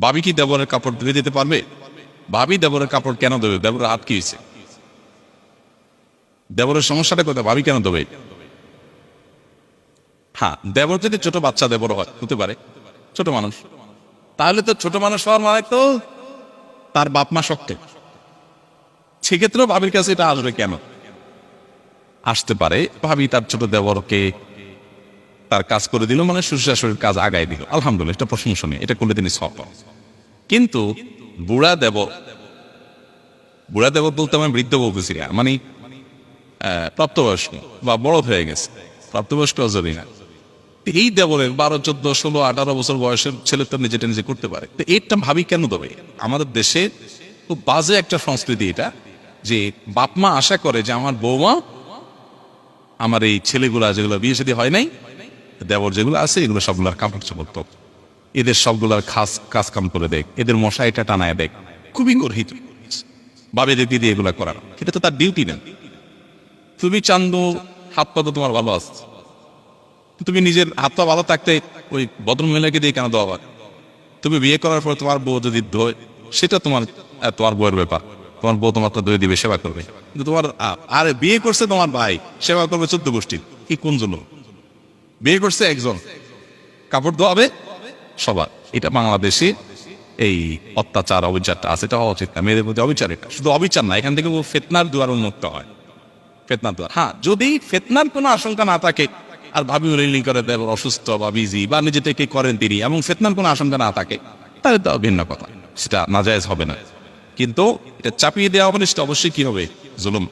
ভাবি কি দেবরের কাপড় ধুয়ে দিতে পারবে? ভাবি দেবরের কাপড় কেন দেবে? দেবরের হাত কি হয়েছে? দেবরের সমস্যাটা কোথায়? ভাবি কেন দেবে? হ্যাঁ দেবর যদি ছোট বাচ্চা দেবর হয়, হতে পারে। ছোট মানুষ। তাহলে তো ছোট মানুষ হওয়ার মানে তো তার বাপ মা শক্ত। সেক্ষেত্রেও ভাবির কাছে এটা আসবে কেন? আসতে পারে। ভাবি তার ছোট দেবরকে তার কাজ করে দিল মানে শ্বশুর কাজ আগায় দিল। আলহামদুলিল্লাহ, এটা প্রশংসনীয়, এটা করলে তিনি সফল। কিন্তু বুড়া দেব বুড়া দেব বলতে আমি বৃদ্ধ বলতেছি মানে প্রাপ্তবয়স্ক বা বড় হয়ে গেছে, প্রাপ্তবয়স্ক যদি না। এই দেবরের বারো, চোদ্দ, ষোলো, আঠারো বছর বয়সের ছেলে তো নিজেটা নিজে করতে পারে। তো এটা ভাবি কেন দেবে? আমাদের দেশে খুব বাজে একটা সংস্কৃতি এটা, যে বাপমা আশা করে যে আমার বৌমা আমার এই ছেলেগুলা যেগুলো বিয়ে শাদী হয় নাই দেবর যেগুলো আছে, এগুলো সবগুলার কাপড় চোপড় তো। এদের সবগুলার খাস, কাজ কাম করে দেখ। এদের মশা এটা টানায় দেখ। খুবই গর্হিত। বাবেদের দিদি এগুলা করার। এটা তো তার ডিউটি নেন তুমি চান্দু, হাত পা তো তোমার ভালো আছে। তুমি নিজের হাত পা ভালো থাকতে ওই বদর মহিলাকে দিয়ে কেন দেওয়া তুমি বিয়ে করার পর তোমার বউ যদি ধোয়, সেটা তোমার তোমার বউয়ের ব্যাপার। তোমার বউ তোমার ধুয়ে দিবে, সেবা করবে। কিন্তু তোমার আরে বিয়ে করছে তোমার ভাই, সেবা করবে চোদ্দ গোষ্ঠীর। কি কোন জন্য বিয়ে করছে একজন। কাপড় ধোয়াবে? সবার। এটা বাংলাদেশে এই অত্যাচার, অবিচারটা আছে। এটা হওয়া উচিত না মেয়েদের প্রতি অবিচার এটা। শুধু অবিচার না, এখান থেকে ফেতনার দুয়ার উন্মুক্ত হয়। ফেতনার দুয়ার। হ্যাঁ যদি ফেতনার কোনো আশঙ্কা না থাকে, আর ভাবি উলিং করে দেব অসুস্থ বা বিজি, বা নিজে থেকে করেন তিনি, এবং ফেতনার কোনো আশঙ্কা না থাকে, তাহলে তো ভিন্ন কথা। সেটা নাজায়েজ হবে না। কিন্তু এটা চাপিয়ে দেওয়া হবে অবশ্যই কি হবে? জুলুম।